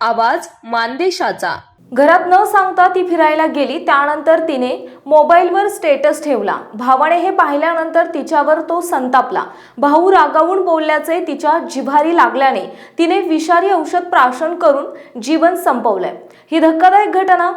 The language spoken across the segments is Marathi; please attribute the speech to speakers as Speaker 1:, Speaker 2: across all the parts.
Speaker 1: आवाज मानदेशाचा.
Speaker 2: घरात न सांगता ती फिरायला गेली त्यानंतर तिने मोबाईलवर स्टेटस ठेवला. भावाने हे पाहिल्यानंतर तिच्यावर तो संतापला. भाऊ रागावून बोलल्याचे तिच्या जिभारी लागल्याने तिने विषारी औषध प्राशन करून जीवन संपवलंय. ही धक्कादायक घटना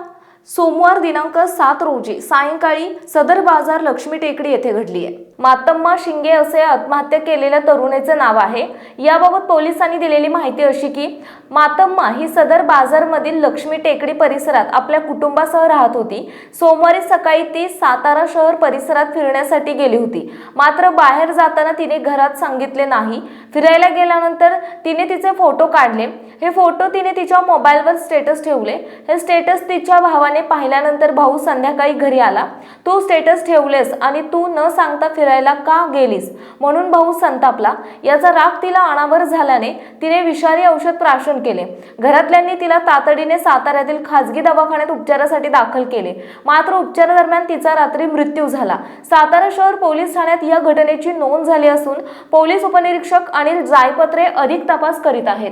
Speaker 2: सोमवार दिनांक सात रोजी सायंकाळी सदर बाजार लक्ष्मी टेकडी येथे घडली आहे मातम्मा शिंगे असे आत्महत्या केलेल्या तरुणीचे नाव आहे. याबाबत पोलिसांनी दिलेली माहिती अशी की मातम्मा ही सदर बाजारमधील लक्ष्मी टेकडी परिसरात आपल्या कुटुंबासह राहत होती. सोमवारी सकाळी ती सातारा शहर परिसरात फिरण्यासाठी गेली होती. मात्र बाहेर जाताना तिने घरात सांगितले नाही. फिरायला गेल्यानंतर तिने तिचे फोटो काढले. हे फोटो तिने तिच्या मोबाईलवर स्टेटस ठेवले. हे स्टेटस तिच्या भावाने पाहिल्यानंतर भाऊ संध्याकाळी घरी आला. तू स्टेटस ठेवलेस आणि तू न सांगता फिरायला का गेलीस? म्हणून भाऊ संतापला. याचा राग तिला अनावर झाल्याने तिने विषारी औषध प्राशन केले. घरातल्यांनी तिला तातडीने साताऱ्यातील खासगी दवाखान्यात उपचारासाठी दाखल केले. मात्र उपचारादरम्यान तिचा रात्री मृत्यू झाला. सातारा शहर पोलीस ठाण्यात या घटनेची नोंद झाली असून पोलीस उपनिरीक्षक अनिल जायपत्रे अधिक तपास करीत आहेत.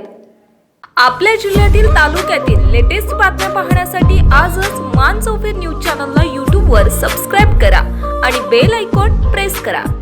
Speaker 1: आपल्या जिल्ह्यातील तालुक्यातील लेटेस्ट बातम्या पाहण्यासाठी आजच मान चौफेर न्यूज चॅनलला यूट्यूबवर सबस्क्राईब करा आणि बेल आयकॉन प्रेस करा.